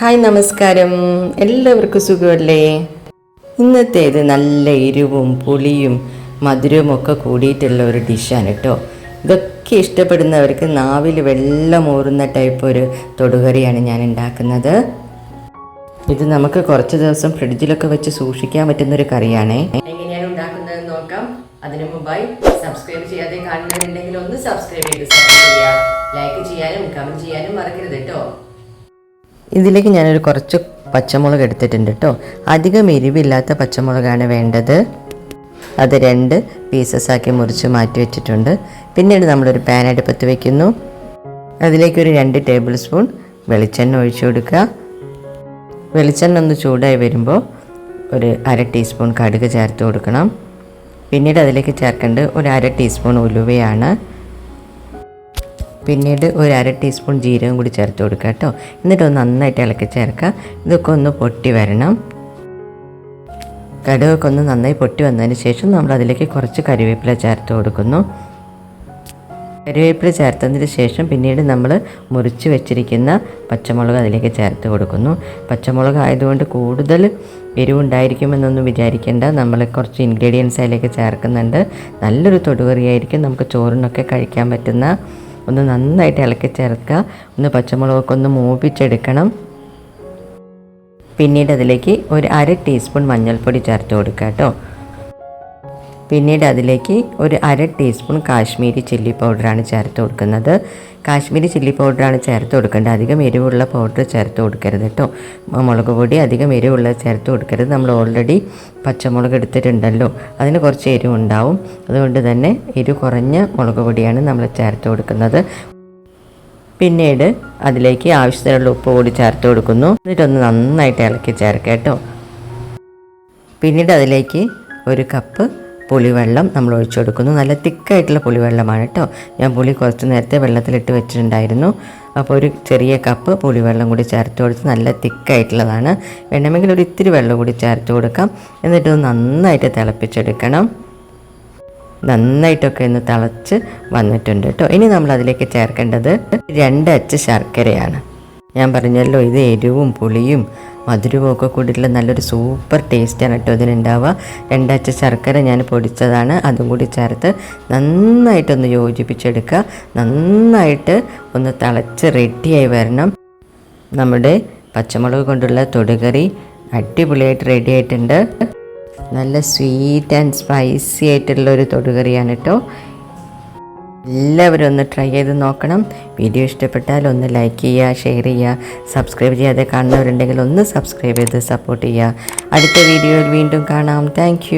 Hi നമസ്കാരം. എല്ലാവർക്കും സുഖമല്ലേ? ഇന്നത്തേത് നല്ല എരിവും പുളിയും മധുരവും ഒക്കെ കൂടിയിട്ടുള്ള ഒരു ഡിഷാണ് കേട്ടോ. ഇതൊക്കെ ഇഷ്ടപ്പെടുന്നവർക്ക് നാവിൽ വെള്ളമൂറുന്ന ടൈപ്പ് ഒരു തൊടുകറിയാണ് ഞാൻ ഉണ്ടാക്കുന്നത് ഇത് നമുക്ക് കുറച്ച് ദിവസം ഫ്രിഡ്ജിലൊക്കെ വെച്ച് സൂക്ഷിക്കാൻ പറ്റുന്ന ഒരു കറിയാണേ എങ്ങനെയാണ് ഉണ്ടാക്കുന്നത് നോക്കാം. അതിനു മുമ്പായി സബ്സ്ക്രൈബ് ചെയ്യാതെ കാണുന്നവരുണ്ടെങ്കിൽ ഒന്ന് സബ്സ്ക്രൈബ് ചെയ്ത് സപ്പോർട്ട് ചെയ്യുക. ലൈക്ക് ചെയ്യാനും കമന്റ് ചെയ്യാനും മറക്കരുത് കേട്ടോ. ഇതിലേക്ക് ഞാനൊരു കുറച്ച് പച്ചമുളക് എടുത്തിട്ടുണ്ട് കേട്ടോ. അധികം എരിവില്ലാത്ത പച്ചമുളകാണ് വേണ്ടത്. അത് രണ്ട് പീസസ് ആക്കി മുറിച്ച് മാറ്റി വെച്ചിട്ടുണ്ട്. പിന്നീട് നമ്മളൊരു പാൻ അടുപ്പത്ത് വെക്കുന്നു. അതിലേക്ക് ഒരു രണ്ട് ടേബിൾ സ്പൂൺ വെളിച്ചെണ്ണ ഒഴിച്ചു കൊടുക്കുക. വെളിച്ചെണ്ണ ഒന്ന് ചൂടായി വരുമ്പോൾ ഒരു അര ടീസ്പൂൺ കടുക് ചേർത്ത് കൊടുക്കണം. പിന്നീട് അതിലേക്ക് ചേർക്കേണ്ടത് ഒരു അര ടീസ്പൂൺ ഉലുവയാണ്. പിന്നീട് ഒരു അര ടീസ്പൂൺ ജീരകം കൂടി ചേർത്ത് കൊടുക്കുക കേട്ടോ. എന്നിട്ട് ഒന്ന് നന്നായിട്ട് ഇളക്കി ചേർക്കുക. ഇതൊക്കെ ഒന്ന് പൊട്ടി വരണം. കടുകൊക്കെ ഒന്ന് നന്നായി പൊട്ടി വന്നതിന് ശേഷം നമ്മൾ അതിലേക്ക് കുറച്ച് കരിവേപ്പില ചേർത്ത് കൊടുക്കുന്നു. കരിവേപ്പില ചേർത്തതിന് ശേഷം പിന്നീട് നമ്മൾ മുറിച്ച് വെച്ചിരിക്കുന്ന പച്ചമുളക് അതിലേക്ക് ചേർത്ത് കൊടുക്കുന്നു. പച്ചമുളക് ആയതുകൊണ്ട് കൂടുതൽ എരിവുണ്ടായിരിക്കുമെന്നൊന്നും വിചാരിക്കേണ്ട. നമ്മൾ കുറച്ച് ഇൻഗ്രീഡിയൻസ് അതിലേക്ക് ചേർക്കുന്നുണ്ട്. നല്ലൊരു തൊടുകറിയായിരിക്കും. നമുക്ക് ചോറിനൊക്കെ കഴിക്കാൻ പറ്റുന്ന ഒന്ന് നന്നായിട്ട് ഇളക്കി ചേർക്കുക ഒന്ന് പച്ചമുളകൊക്കെ ഒന്ന് മൂപ്പിച്ചെടുക്കണം. പിന്നീട് അതിലേക്ക് ഒരു അര ടീസ്പൂൺ മഞ്ഞൾപ്പൊടി ചേർത്ത് കൊടുക്കുക കേട്ടോ. പിന്നീട് അതിലേക്ക് ഒരു അര ടീസ്പൂൺ കാശ്മീരി ചില്ലി പൗഡറാണ് ചേർത്ത് കൊടുക്കുന്നത്. കാശ്മീരി ചില്ലി പൗഡറാണ് ചേർത്ത് കൊടുക്കേണ്ടത്. അധികം എരിവുള്ള പൗഡർ ചേർത്ത് കൊടുക്കരുത് കേട്ടോ. മുളക് പൊടി അധികം എരിവുള്ളത് ചേർത്ത് കൊടുക്കരുത്. നമ്മൾ ഓൾറെഡി പച്ചമുളക് എടുത്തിട്ടുണ്ടല്ലോ. അതിന് കുറച്ച് എരിവുണ്ടാവും. അതുകൊണ്ട് തന്നെ എരിവ് കുറഞ്ഞ മുളക് പൊടിയാണ് നമ്മൾ ചേർത്ത് കൊടുക്കുന്നത്. പിന്നീട് അതിലേക്ക് ആവശ്യത്തിനുള്ള ഉപ്പ് കൂടി ചേർത്ത് കൊടുക്കുന്നു. എന്നിട്ടൊന്ന് നന്നായിട്ട് ഇളക്കി ചേർക്കാം കേട്ടോ. പിന്നീട് അതിലേക്ക് ഒരു കപ്പ് പുളിവെള്ളം നമ്മൾ ഒഴിച്ചു കൊടുക്കുന്നു. നല്ല തിക്കായിട്ടുള്ള പുളിവെള്ളമാണ് കേട്ടോ. ഞാൻ പുളി കുറച്ച് നേരത്തെ വെള്ളത്തിലിട്ട് വെച്ചിട്ടുണ്ടായിരുന്നു. അപ്പോൾ ഒരു ചെറിയ കപ്പ് പുളിവെള്ളം കൂടി ചേർത്ത് കൊടുത്ത് നല്ല തിക്കായിട്ടുള്ളതാണ്. വേണമെങ്കിൽ ഒരു ഇത്തിരി വെള്ളം കൂടി ചേർത്ത് കൊടുക്കാം. എന്നിട്ട് നന്നായിട്ട് തിളപ്പിച്ചെടുക്കണം. നന്നായിട്ടൊക്കെ ഒന്ന് തിളച്ച് വന്നിട്ടുണ്ട് കേട്ടോ. ഇനി നമ്മൾ അതിലേക്ക് ചേർക്കേണ്ടത് രണ്ട് അച്ച് ശർക്കരയാണ്. ഞാൻ പറഞ്ഞല്ലോ ഇത് എരിവും പുളിയും മധുരവും ഒക്കെ കൂടിയിട്ടുള്ള നല്ലൊരു സൂപ്പർ ടേസ്റ്റാണ് കേട്ടോ ഇതിനുണ്ടാവുക. രണ്ടാഴ്ച ശർക്കര ഞാൻ പൊടിച്ചതാണ്. അതും കൂടി ചേർത്ത് നന്നായിട്ടൊന്ന് യോജിപ്പിച്ചെടുക്കുക. നന്നായിട്ട് ഒന്ന് തിളച്ച് റെഡിയായി വരണം. നമ്മുടെ പച്ചമുളക് കൊണ്ടുള്ള തൊടുകറി അടിപൊളിയായിട്ട് റെഡി ആയിട്ടുണ്ട്. നല്ല സ്വീറ്റ് ആൻഡ് സ്പൈസി ആയിട്ടുള്ള ഒരു തൊടുകറിയാണ് കേട്ടോ. എല്ലാവരും ഒന്ന് ട്രൈ ചെയ്ത് നോക്കണം. വീഡിയോ ഇഷ്ടപ്പെട്ടാൽ ഒന്ന് ലൈക്ക് ചെയ്യുക ഷെയർ ചെയ്യുക സബ്സ്ക്രൈബ് ചെയ്യാതെ കാണുന്നവരുണ്ടെങ്കിൽ ഒന്ന് സബ്സ്ക്രൈബ് ചെയ്ത് സപ്പോർട്ട് ചെയ്യുക. അടുത്ത വീഡിയോയിൽ വീണ്ടും കാണാം. താങ്ക്